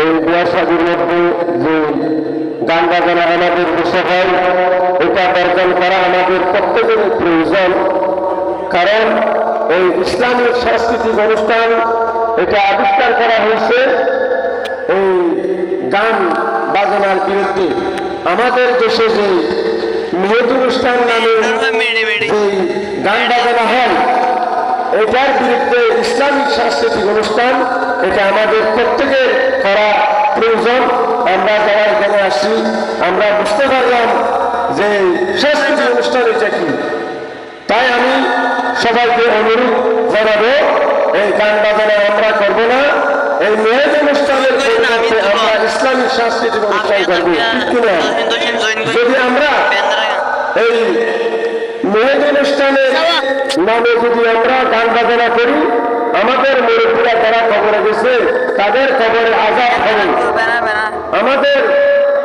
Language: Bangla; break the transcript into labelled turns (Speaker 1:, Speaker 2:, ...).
Speaker 1: এই বিয়াসাদির মধ্যে যে গান বাজানা আমাদের হয়, এটা বর্জন করা আমাদের প্রত্যেকের প্রয়োজন। কারণ এই ইসলামিক সাংস্কৃতিক অনুষ্ঠান এটা আবিষ্কার করা হয়েছে এই গান বাজনার বিরুদ্ধে। আমাদের দেশে যে মেহেদ অনুষ্ঠান নামে গান বাজানো হয়, এটার বিরুদ্ধে ইসলামিক সাংস্কৃতিক অনুষ্ঠান, এটা আমাদের প্রত্যেকের আমরা যারা এখানে আসি আমরা বুঝতে পারলাম যে সাংস্কৃতিক অনুষ্ঠান এটা কি। তাই আমি সবাইকে অনুরোধ জানাব এই গান বাজানো আমরা করব না এই মেয়েদ অনুষ্ঠানের পরিবর্তে আমরা ইসলামিক সাংস্কৃতিক অনুষ্ঠান করব। কিনা? যদি আমরা এই মেহেদ অনুষ্ঠানের নামে যদি আমরা গান বাজনা করি আমাদের মুরব্বীরা যারা খবরে গেছে তাদের খবরে আজাদ হবে।